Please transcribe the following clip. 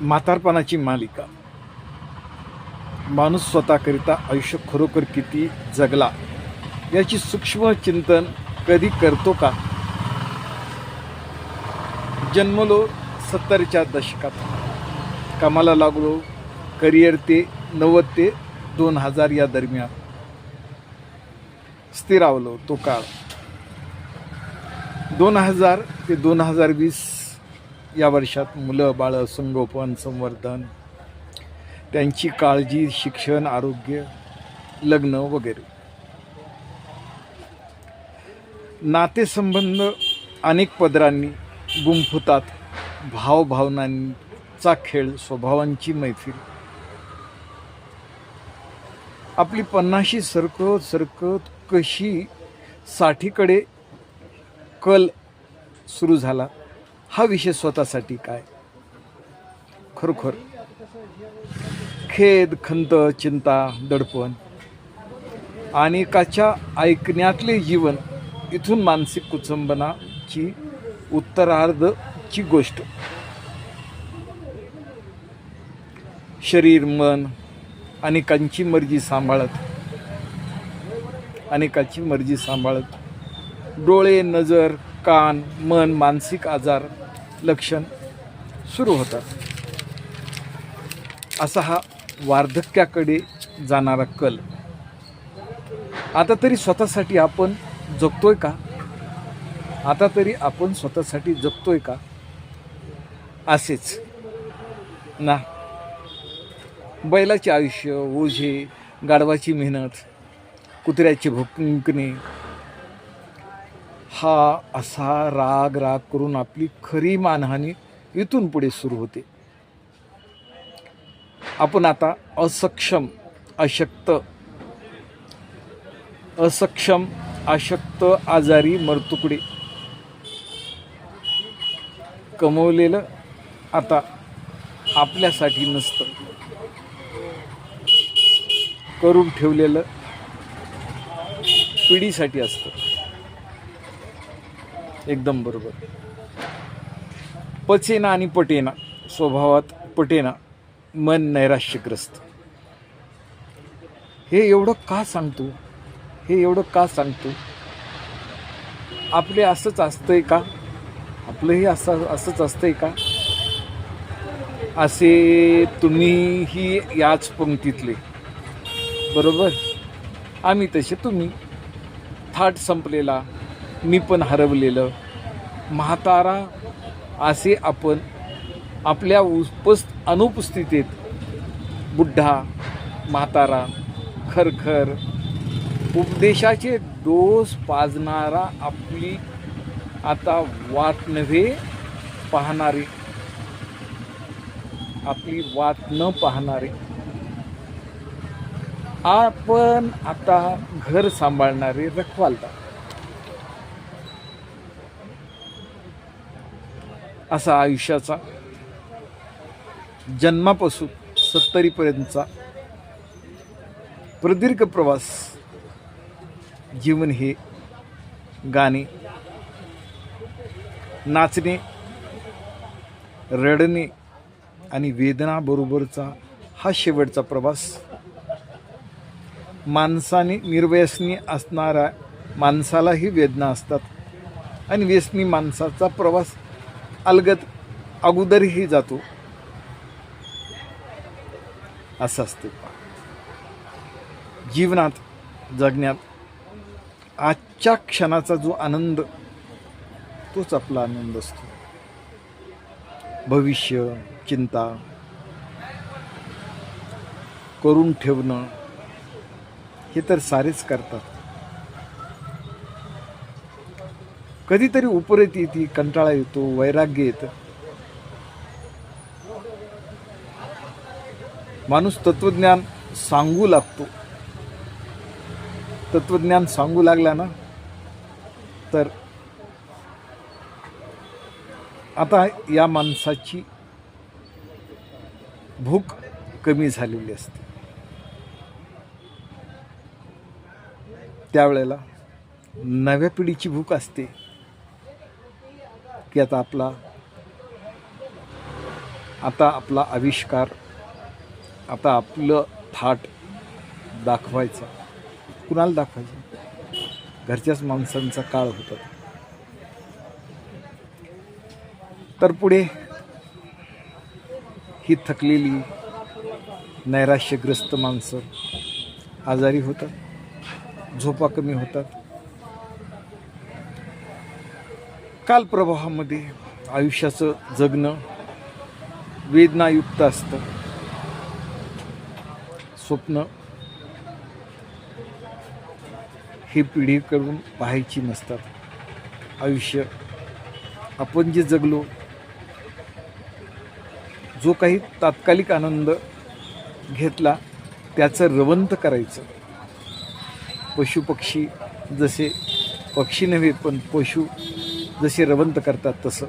म्हातारपणाची मालिका. माणूस स्वतःकरिता आयुष्य खरोखर किती जगला याची सूक्ष्म चिंतन कधी करतो का? जन्मलो सत्तरच्या दशकात. कामाला लागलो करिअर ते नव्वद ते दोन हजार या दरम्यान. स्थिरावलो तो काळ. दोन हजार ते दोन हजार वीस या वर्षात मुलं बाळं संगोपन संवर्धन त्यांची काळजी शिक्षण आरोग्य लग्न वगैरे. नातेसंबंध अनेक पदरांनी गुंफतात भावभावनांचा खेळ स्वभावांची मैफिल. आपली पन्नाशी सरकत सरकत कशी साठीकडे कल सुरू झाला. हा विषय स्वतःसाठी काय? खरोखर. खेद खंत चिंता दडपण अनेकाच्या ऐकण्यातले जीवन इथून मानसिक कुचंबनाची उत्तरार्धची गोष्ट. शरीर मन अनेकांची मर्जी सांभाळत अनेकाची मर्जी सांभाळत. डोळे नजर कान मन मानसिक आजार लक्षण सुरू होतात. असा हा वार्धक्याकडे जाणारा कल. आता तरी स्वतःसाठी आपण जगतोय का? आता तरी आपण स्वतःसाठी जगतोय का? असेच. ना. बैलाचे आयुष्य ओझे गाढवाची मेहनत कुत्र्याचे भुंकणे हा असा राग राग करून आपली खरी मानहानी इथून पुढे सुरू होते. आपण आता असक्षम अशक्त असक्षम अशक्त आजारी मरतुकडे. कमवलेलं आता आपल्यासाठी नसतं. करून ठेवलेलं पिढीसाठी असतं. एकदम बरोबर. पचेना आणि पटेना स्वभावात पटेना मन नैराश्यग्रस्त. हे एवढं का सांगतो? हे एवढं का सांगतो? आपले असंच असतंय का? आपलंही असं असंच असतंय का? असे तुम्हीही याच पंक्तीतले. बरोबर? आम्ही तसे तुम्ही. थाट संपलेला. मी पण हरवलेलं. म्हातारा असे आपण आपल्या उपस् अनुपस्थितीत बुड्ढा म्हातारा खरखर उपदेशाचे डोस पाजणारा आपली आता वाट नव्हे पाहणारे. आपली वाट न पाहणारे. आपण आता घर सांभाळणारे रखवालदार. असा आयुष्याचा. जन्मापासून सत्तरीपर्यंतचा प्रदीर्घ प्रवास जीवन हे गाणे नाचणे रडणे आणि वेदनाबरोबरचा हा शेवटचा प्रवास. माणसाने निर्व्यसनी असणाऱ्या माणसालाही वेदना असतात आणि व्यसनी माणसाचा प्रवास अलगद अगोदरही जातो. असं असते. जीवनात जगण्यात आजच्या क्षणाचा जो आनंद तोच आपला आनंद असतो. भविष्य चिंता करून ठेवणं हे तर सारेच करतात. कधीतरी उपरेत येते कंटाळा येतो वैराग्य येतं. माणूस तत्वज्ञान सांगू लागतो. तत्वज्ञान सांगू लागला ना तर आता या माणसाची भूक कमी झालेली असते. त्यावेळेला नव्या पिढीची भूक असते. की आता आपला आता आपला आविष्कार आता आपलं थाट दाखवायचा. कुणाला दाखवायचं? घरच्याच माणसांचा काळ होता. तर पुढे ही थकलेली नैराश्यग्रस्त माणसं आजारी होतात झोपा कमी होतात. कालप्रवाहामध्ये आयुष्याचं जगणं वेदनायुक्त असतं. स्वप्न ही पिढी करून पाहायची नसतात. आयुष्य आपण जे जगलो जो काही तात्कालिक आनंद घेतला त्याचं रवंत करायचं. पशुपक्षी जसे पक्षी नव्हे पण पशु जसे रवंत करतात तसं.